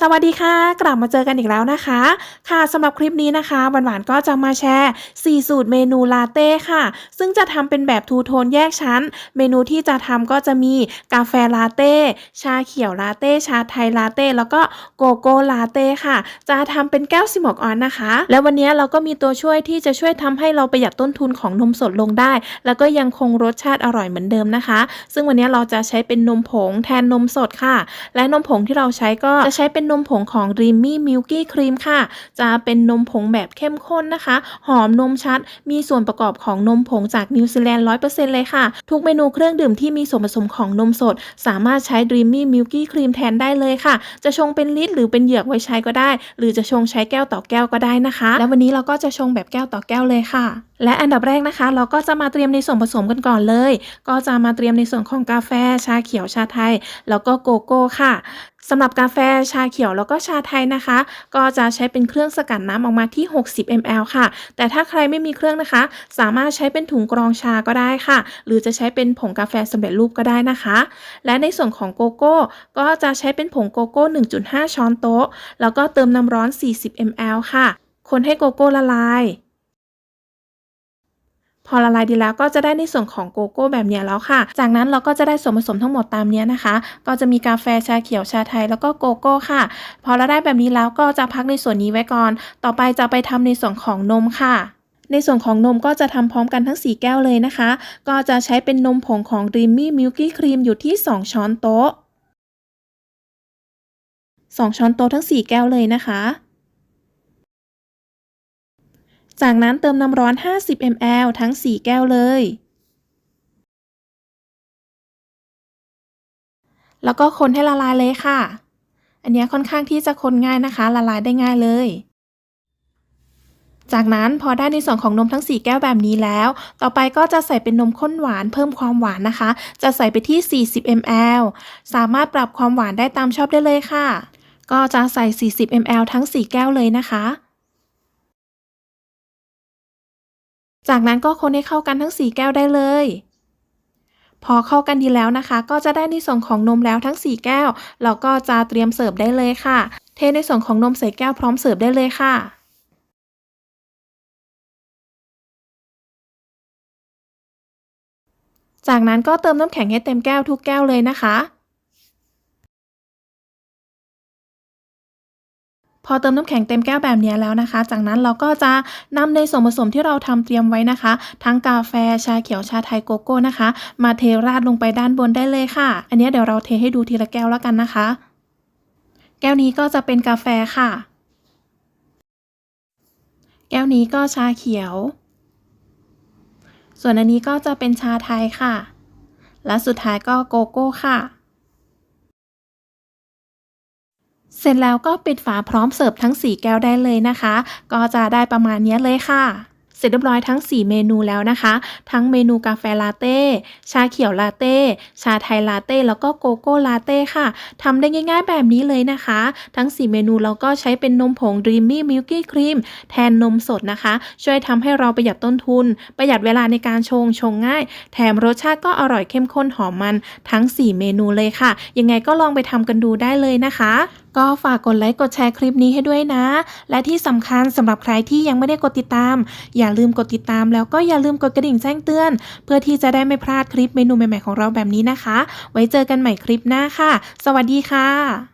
สวัสดีค่ะ กลับมาเจอกันอีกแล้วนะคะ ค่ะสำหรับคลิปนี้นะคะหวานๆก็จะมาแชร์ 4 สูตรเมนูลาเต้ค่ะ ซึ่งจะทำเป็นแบบทูโทนแยกชั้น เมนูที่จะทำก็จะมีกาแฟลาเต้ ชาเขียวลาเต้ ชาไทยลาเต้ แล้วก็โกโก้ลาเต้ค่ะ จะทำเป็นแก้วซิมอกออนนะคะ แล้ววันนี้เราก็มีตัวช่วยที่จะช่วยทำให้เราประหยัดต้นทุนของนมสดลงได้ แล้วก็ยังคงรสชาติอร่อยเหมือนเดิมนะคะ ซึ่งวันนี้เราจะใช้เป็นนมผงแทนนมสดค่ะ และนมผงที่เราใช้ก็จะใช้เป็นนมผงของ Dreamy Milky Cream ค่ะ จะเป็นนมผงแบบเข้มข้นนะคะ หอมนมชัด มีส่วนประกอบของนมผงจากนิวซีแลนด์100%เลยค่ะ ทุกเมนูเครื่องดื่มที่มีส่วนผสมของนมสด สามารถใช้ Dreamy Milky Cream แทนได้เลยค่ะ จะชงเป็นลิตรหรือเป็นเหยือกไว้ใช้ก็ได้ หรือจะชงใช้แก้วต่อแก้วก็ได้นะคะ แล้ววันนี้เราก็จะชงแบบแก้วต่อแก้วเลยค่ะ และอันดับแรกนะคะ เราก็จะมาเตรียมในส่วนผสมกันก่อนเลย ก็จะมาเตรียมในส่วนของกาแฟ ชาเขียวชาไทย แล้วก็โกโก้ค่ะสำหรับกาแฟชาเขียวแล้วก็ชาไทยนะคะ ก็จะใช้เป็นเครื่องสกัดน้ำออกมาที่ 60 ml ค่ะ แต่ถ้าใครไม่มีเครื่องนะคะ สามารถใช้เป็นถุงกรองชาก็ได้ค่ะ หรือจะใช้เป็นผงกาแฟสำเร็จรูปก็ได้นะคะ และในส่วนของโกโก้ ก็จะใช้เป็นผงโกโก้ 1.5 ช้อนโต๊ะ แล้วก็เติมน้ำร้อน 40 ml ค่ะ คนให้โกโก้ละลาย พอละลายดีแล้วก็จะได้ในส่วนของโกโก้แบบนี้แล้วค่ะ จากนั้นเราก็จะได้ส่วนผสมทั้งหมดตามนี้นะคะ ก็จะมีกาแฟชาเขียวชาไทยแล้วก็โกโก้ค่ะ พอเราได้แบบนี้แล้วก็จะพักในส่วนนี้ไว้ก่อน ต่อไปจะไปทำในส่วนของนมค่ะในส่วนของนมก็จะทำพร้อมกันทั้ง 4 แก้วเลยนะคะ ก็จะใช้เป็นนมผงของ Dreamy Milky Cream อยู่ที่ 2 ช้อนโต๊ะ 2 ช้อนโต๊ะทั้ง 4 แก้วเลยนะคะ จากนั้นเติมน้ำร้อน 50 ml ทั้ง 4 แก้วเลย แล้วก็คนให้ละลายเลยค่ะ อันนี้ค่อนข้างที่จะคนง่ายนะคะ ละลายได้ง่ายเลย จากนั้นพอได้ในส่วนของนมทั้ง 4 แก้วแบบนี้แล้ว ต่อไปก็จะใส่เป็นนมข้นหวานเพิ่มความหวานนะคะ จะใส่ไปที่ 40 ml สามารถปรับความหวานได้ตามชอบได้เลยค่ะ ก็จะใส่ 40 ml ทั้ง 4 แก้วเลยนะคะ จากนั้นก็คนให้เข้ากันทั้ง 4 แก้วได้เลย พอเข้ากันดีแล้วนะคะ ก็จะได้ในส่วนของนมแล้วทั้ง 4 แก้ว เราก็จะเตรียมเสิร์ฟได้เลยค่ะ เทในส่วนของนมใส่แก้วพร้อมเสิร์ฟได้เลยค่ะจากนั้นก็เติมน้ำแข็งให้เต็มแก้วทุกแก้วเลยนะคะ พอเติมน้ำแข็งเต็มแก้วแบบนี้แล้วนะคะ จากนั้นเราก็จะนำในส่วนผสมที่เราทำเตรียมไว้นะคะ ทั้งกาแฟชาเขียวชาไทยโกโก้นะคะ มาเทราดลงไปด้านบนได้เลยค่ะ อันนี้เดี๋ยวเราเทให้ดูทีละแก้วแล้วกันนะคะ แก้วนี้ก็จะเป็นกาแฟค่ะ แก้วนี้ก็ชาเขียว ส่วนอันนี้ก็จะเป็นชาไทยค่ะ และสุดท้ายก็โกโก้ค่ะ เสร็จแล้วก็ปิดฝาพร้อมเสิร์ฟทั้ง 4 แก้วได้เลยนะคะ ก็จะได้ประมาณนี้เลยค่ะ เสร็จเรียบร้อยทั้ง 4 เมนูแล้วนะคะ ทั้งเมนูกาแฟลาเต้ ชาเขียวลาเต้ ชาไทยลาเต้ แล้วก็โกโก้ลาเต้ค่ะ ทำได้ง่ายๆแบบนี้เลยนะคะ ทั้ง 4 เมนูเราก็ใช้เป็นนมผง Dreamy Milky Cream แทนนมสดนะคะ ช่วยทำให้เราประหยัดต้นทุน ประหยัดเวลาในการชง ชงง่าย แถมรสชาติก็อร่อยเข้มข้นหอมมัน ทั้ง 4 เมนูเลยค่ะ ยังไงก็ลองไปทำกันดูได้เลยนะคะ ก็ฝากกดไลค์กดแชร์คลิปนี้ให้ด้วยนะ และที่สำคัญสำหรับใครที่ยังไม่ได้กดติดตาม อย่าลืมกดติดตามแล้วก็อย่าลืมกดกระดิ่งแจ้งเตือน เพื่อที่จะได้ไม่พลาดคลิปเมนูใหม่ๆของเราแบบนี้นะคะ ไว้เจอกันใหม่คลิปหน้าค่ะ สวัสดีค่ะ